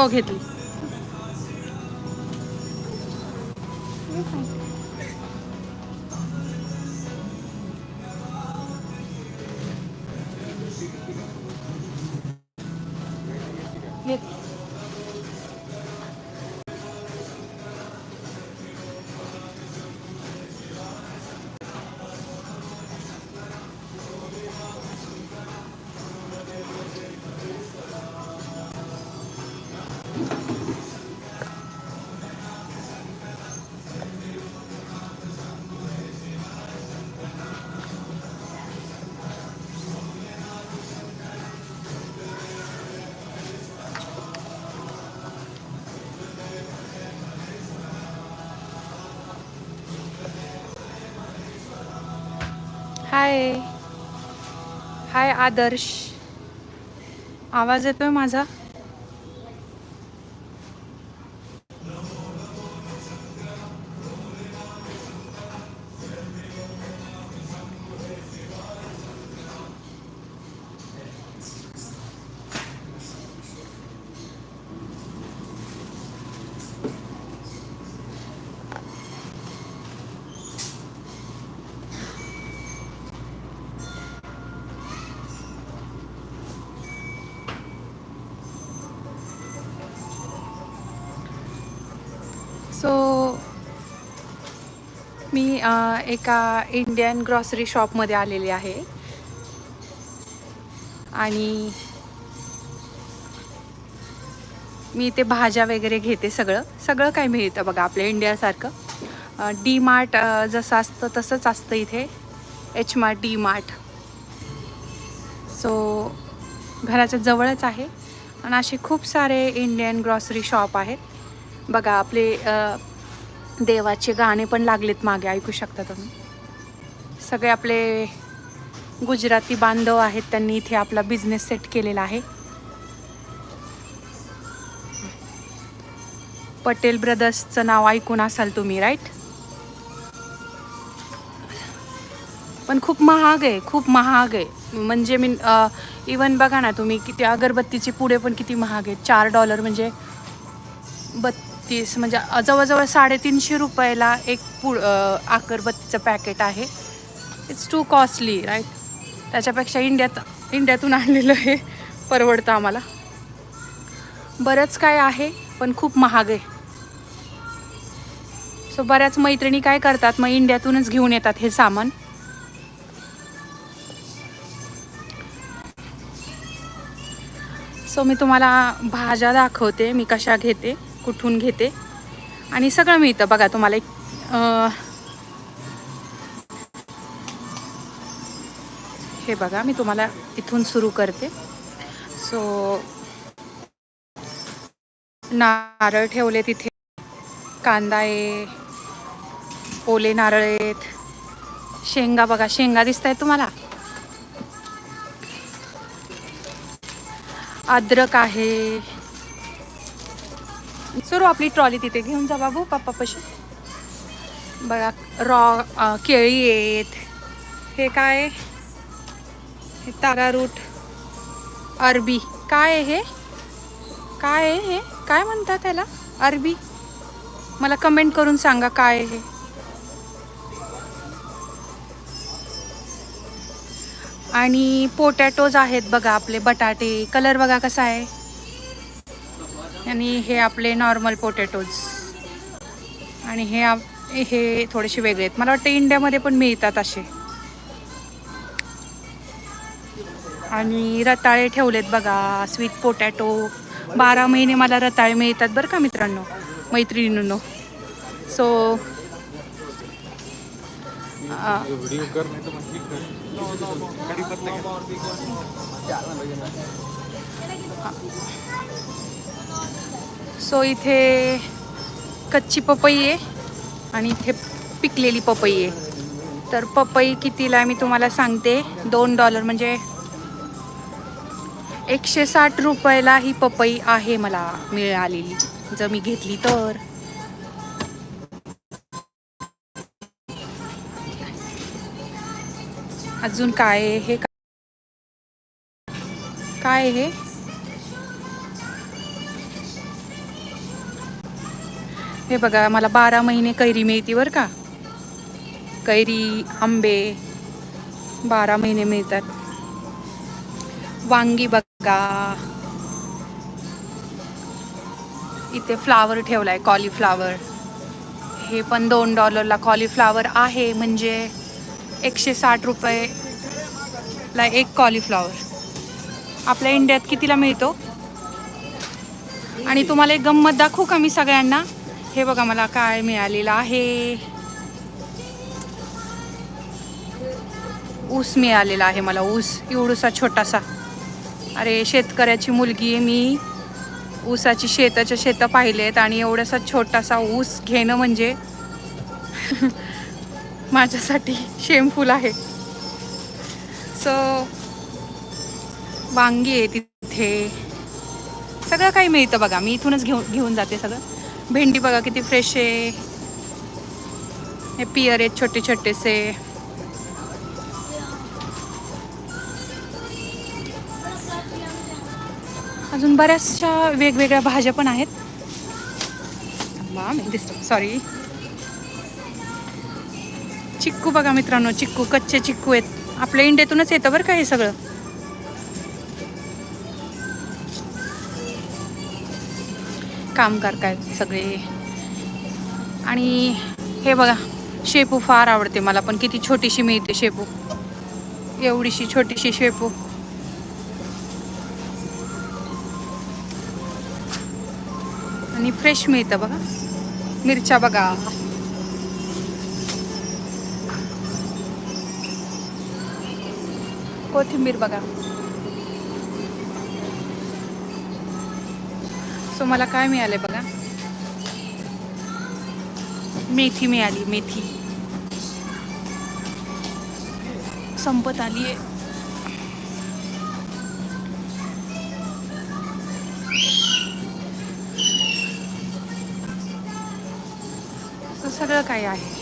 हो घेतली. हाय. हाय आदर्श. आवाज येतोय माझा? मी एका इंडियन ग्रॉसरी शॉपमध्ये आलेली आहे. आणि मी इथे भाज्या वगैरे घेते सगळं. सगळं काय मिळतं बघा आपल्या इंडियासारखं डी मार्ट जसं असतं तसंच असतं इथे. H Mart D Mart so घराच्या जवळच आहे. आणि असे खूप सारे इंडियन ग्रॉसरी शॉप आहेत. बघा आपले देवाचे गाणे पण लागलेत मागे ऐकू शकता तुम्ही? सगळे आपले गुजराती बांधव आहेत त्यांनी इथे आपला बिझनेस सेट केलेला आहे. पटेल ब्रदर्सचं नाव ऐकून असाल तुम्ही राईट पण खूप महाग आहे खूप महाग आहे. म्हणजे मी इवन बघा ना तुम्ही किती अगरबत्तीचे पुढे पण किती महाग आहेत. चार डॉलर म्हणजे बत्तीस म्हणजे जवळजवळ साडेतीनशे रुपयाला एक पुड आकरबत्तीचं अगरबत्तीचं पॅकेट आहे. इट्स टू कॉस्टली राईट त्याच्यापेक्षा इंडियात इंडियातून आणलेलं हे परवडतं आम्हाला. बरंच काय आहे पण खूप महाग आहे. सो बऱ्याच मैत्रिणी काय करतात मग इंडियातूनच घेऊन येतात हे सामान. सो मी तुम्हाला भाज्या दाखवते मी कशा घेते. कुठून घेते. आणि सगळं मिळतं बघा तुम्हाला एक हे बघा मी तुम्हाला इथून सुरू करते. सो नारळ ठेवले तिथे कांदा आहे ओले नारळ आहेत. शेंगा बघा शेंगा दिसत आहेत तुम्हाला. अद्रक आहे. सुरू आपली ट्रॉली तिथे घेऊन जा बाबू पप्पापाशी. बघा रॉ केळी आहेत. हे काय? हे तारा रूट अरबी. काय आहे हे? काय आहे हे? काय म्हणतात त्याला? अरबी? मला कमेंट करून सांगा काय हे. आणि पोटॅटोज आहेत बघा आपले बटाटे. कलर बघा कसा आहे. आणि हे आपले नॉर्मल पोटॅटोज आणि हे आप हे थोडेसे वेगळे आहेत. मला वाटतं इंडियामध्ये पण मिळतात असे. आणि रताळे ठेवलेत बघा स्वीट पोटॅटो बारा महिने मला रताळे मिळतात बरं का मित्रांनो मैत्रिणींनो. सो व्हिडिओ सो इथे कच्ची पपई आहे आणि इथे पिकलेली पपई आहे. तर पपई कितीला आहे मी तुम्हाला सांगते. दोन डॉलर म्हणजे एकशे साठ रुपयाला ही पपई आहे मला मिळालेली. जर मी घेतली तर. अजून काय आहे? हे काय? हे? हे बघा मला बारा महिने कैरी मिळती बरं का. कैरी आंबे बारा महिने मिळतात. वांगी बघा. इथे फ्लावर ठेवलाय कॉलीफ्लावर हे पण दोन डॉलरला कॉलीफ्लावर आहे म्हणजे एकशे साठ रुपयेला एक कॉलीफ्लावर आपल्या इंडियात कितीला मिळतो? आणि तुम्हाला एक गंमत दाखवू का मी सगळ्यांना? हे बघा मला काय मिळालेलं आहे. ऊस मिळालेला आहे मला ऊस एवढूसा छोटासा. अरे शेतकऱ्याची मुलगी आहे मी. ऊसाची शेताच्या शेतं पाहिलेत आणि एवढासा छोटासा ऊस घेणं म्हणजे माझ्यासाठी शेमफुल आहे. सो वांगी आहे तिथे. सगळं काही मिळतं बघा. मी इथूनच घेऊन घेऊन जाते सगळं. भेंडी बघा किती फ्रेश आहे. हे पियर आहेत छोटे छोटेसे. अजून बऱ्याचशा वेगवेगळ्या भाज्या पण आहेत. दिसतो. सॉरी चिक्कू बघा मित्रांनो चिक्कू कच्चे चिक्कू आहेत. आपल्या इंडियातूनच येतं बरं का हे सगळं? काम करतायत सगळे. आणि हे बघा शेपू फार आवडते मला पण. किती छोटीशी मिळते शेपू. एवढीशी छोटीशी शेपू. आणि फ्रेश मिळतं बघा. मिरच्या बघा. कोथिंबीर बघा. सो मला काय मिळाले बघा? मेथी मिळाली मेथी. संपत आली आहे. सगळं काय आहे.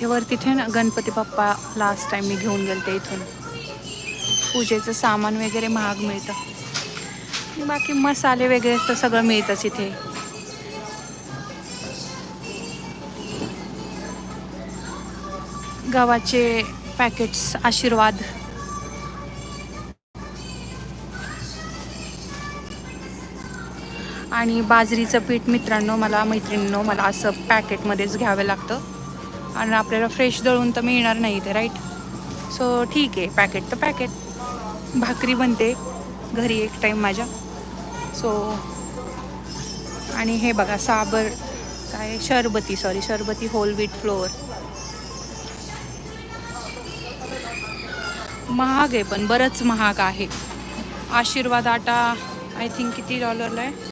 इथे वर तिथे ना गणपती बाप्पा लास्ट टाइम मी घेऊन गेलते इथून. पूजेचं सामान वगैरे महाग मिळतं. बाकी मसाले वगैरे तर सगळं मिळतंच इथे. गव्हाचे पॅकेट्स आशीर्वाद. आणि बाजरीचं पीठ मित्रांनो मला मैत्रिणींनो मला असं पॅकेटमध्येच घ्यावं लागतं. आणि आपल्याला फ्रेश दळून तर मिळणार नाही ते राईट सो ठीक आहे पॅकेट तर पॅकेट भाकरी बनते घरी एक टाईम माझ्या. सो आणि हे बघा साबर काय Sharbati sorry Sharbati whole wheat flour महाग आहे पण बरंच महाग आहे. आशीर्वाद आटा आय थिंक किती डॉलरला आहे?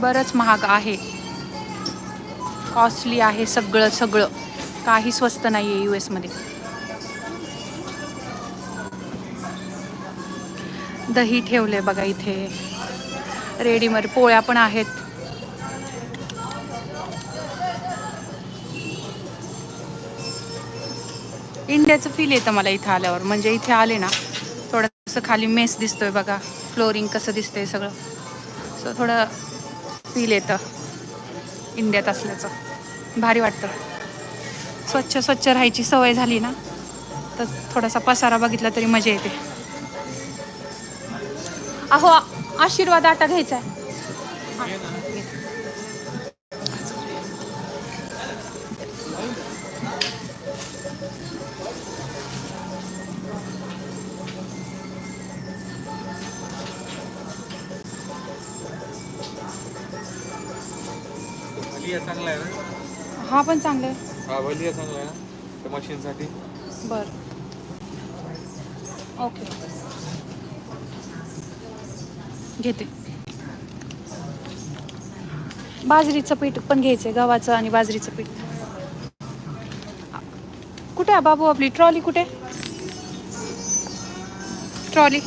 बरंच महाग आहे. कॉस्टली आहे सगळं सगळं. काही स्वस्त नाही आहे यू एसमध्ये दही ठेवले बघा इथे. रेडीमेड पोळ्या पण आहेत. इंडियाचं फील येतं मला इथं आल्यावर. म्हणजे इथे आले ना थोडंसं खाली मेस दिसतोय बघा. फ्लोरिंग कसं दिसतंय सगळं. सो थोडं फील येतं. इंडियात असल्याचं. भारी वाटतं. स्वच्छ स्वच्छ राहायची सवय झाली ना तर थोडासा पसारा बघितला तरी मजा येते. अहो आशीर्वाद आटा घ्यायचा आहे. चांगला आहे ना? हा पण चांगलं आहे. हा भलिया चांगला आहे ना? त्या मशीनसाठी? बर. ओके. घेते. बाजरीचं पीठ पण घ्यायचंय गव्हाचं आणि बाजरीचं पीठ. कुठे आहे बाबू आपली? ट्रॉली कुठे? ट्रॉली.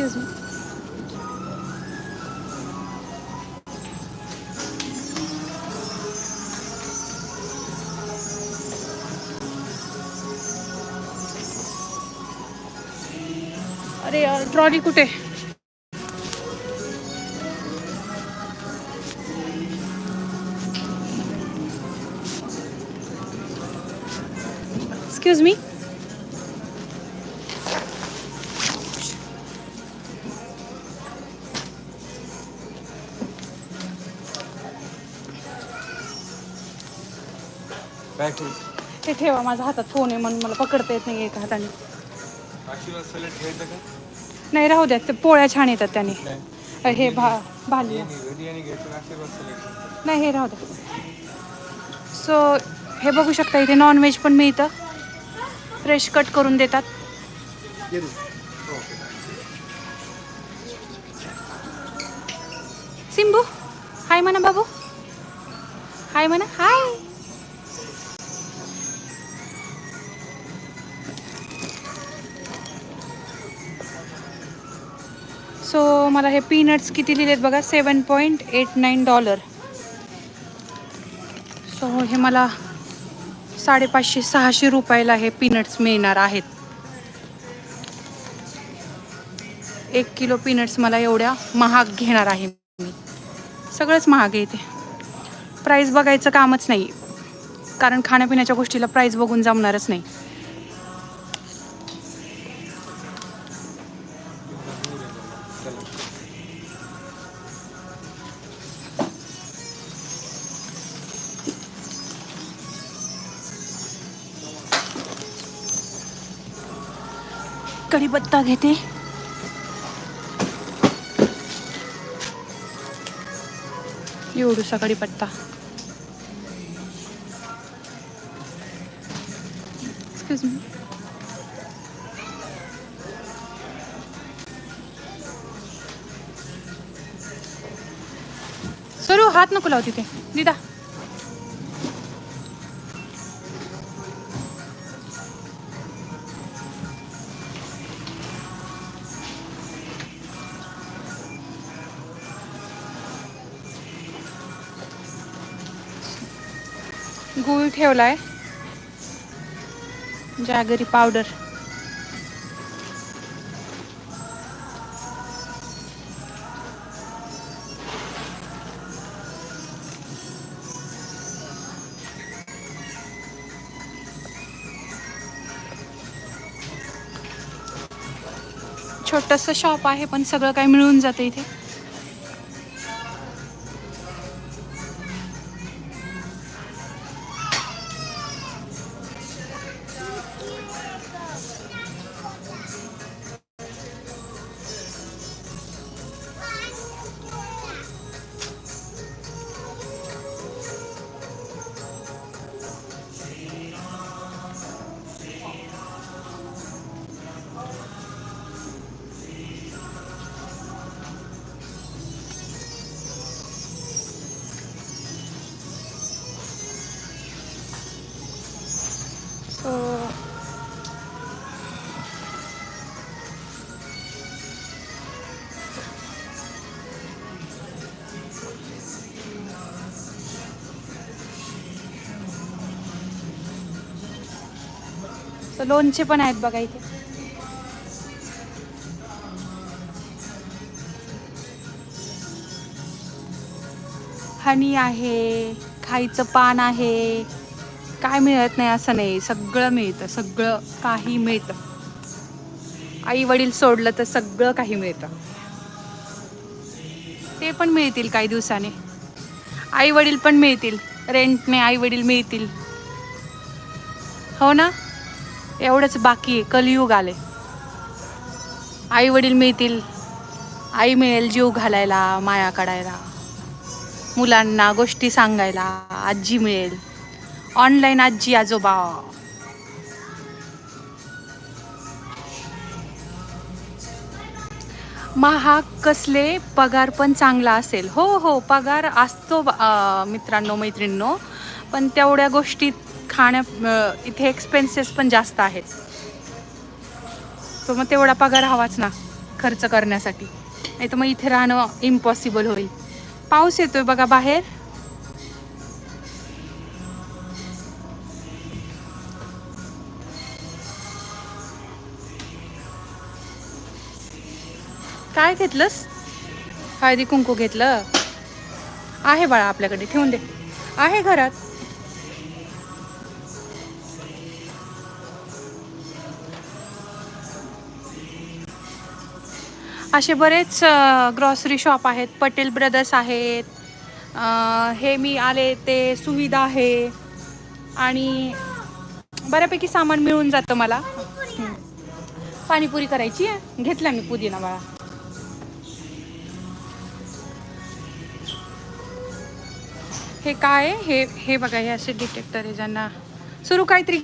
एक्सक्यूज मी अरे यार ट्रॉली कुठे? एक्सक्यूज मी पॅक होईल हे ठेवा माझ्या हातात फोन आहे म्हणून मला पकडता येत नाही एका हाताने. आशीर्वाद सॅलेड घ्यायचं का? नाही राहू द्या ते पोळ्या छान येतात त्याने. हे भा भाली बिर्याणी बिर्याणी घ्यायचं का आशीर्वाद सॅलेड नाही हे राहू द्या. सो हे बघू शकता इथे नॉनव्हेज पण मिळतं. फ्रेश कट करून देतात. सिंबू हाय म्हणा बाबू. हाय म्हणा हाय. सो मला हे पीनट्स किती लिहिलेत बघा? Seven point eight nine dollar so हे मला साडेपाचशे सहाशे रुपयाला हे पीनट्स मिळणार आहेत. एक किलो पीनट्स मला एवढ्या महाग घेणार आहे मी. सगळंच महाग आहे इथे. प्राईस बघायचं कामच नाही. कारण खाण्यापिण्याच्या गोष्टीला प्राईस बघून जमणारच नाही. कढीपत्ता घेते. एवढूसा कढीपत्ता. एक्सक्यूज मी सरू हात नको लावू तिथे. दिदा. गूळ ठेवलाय. Jaggery powder. छोटस शॉप आहे पण सगळं काही मिळून जातं इथे. तर लोणचे पण आहेत बघा इथे. हनी आहे खायचं पान आहे. काय मिळत नाही असं नाही. सगळं मिळतं सगळं काही मिळतं. आई वडील सोडलं तर सगळं काही मिळतं. ते पण मिळतील काही दिवसाने. आई वडील पण मिळतील. रेंटने आई वडील मिळतील. हो ना? एवढंच बाकी आहे. कलियुग आले. आई वडील मिळतील. आई मिळेल जीव घालायला माया काढायला. मुलांना गोष्टी सांगायला आजी मिळेल. ऑनलाईन आजी आजोबा. महाग कसले पगार पण चांगला असेल. हो हो पगार असतो मित्रांनो मैत्रिणींनो. पण तेवढ्या गोष्टीत खाण्या इथे एक्सपेन्सेस पण जास्त आहेत. सो मग तेवढा पगार हवाच ना खर्च करण्यासाठी. नाही तर मग इथे राहणं इम्पॉसिबल होईल. पाऊस येतोय बघा बाहेर. काय घेतलंस? हळदी कुंकू घेतलं. आहे बाळा आपल्याकडे ठेवून दे. आहे घरात. असे बरेच ग्रॉसरी शॉप आहेत. पटेल ब्रदर्स आहेत. हे मी आले ते सुविधा आहे. आणि बऱ्यापैकी सामान मिळून जातं मला. पाणीपुरी करायची आहे. घेतला मी पुदिना बाळा. हे काय आहे? हे हे बघा हे असे डिटेक्टर आहे ज्यांना सुरू काहीतरी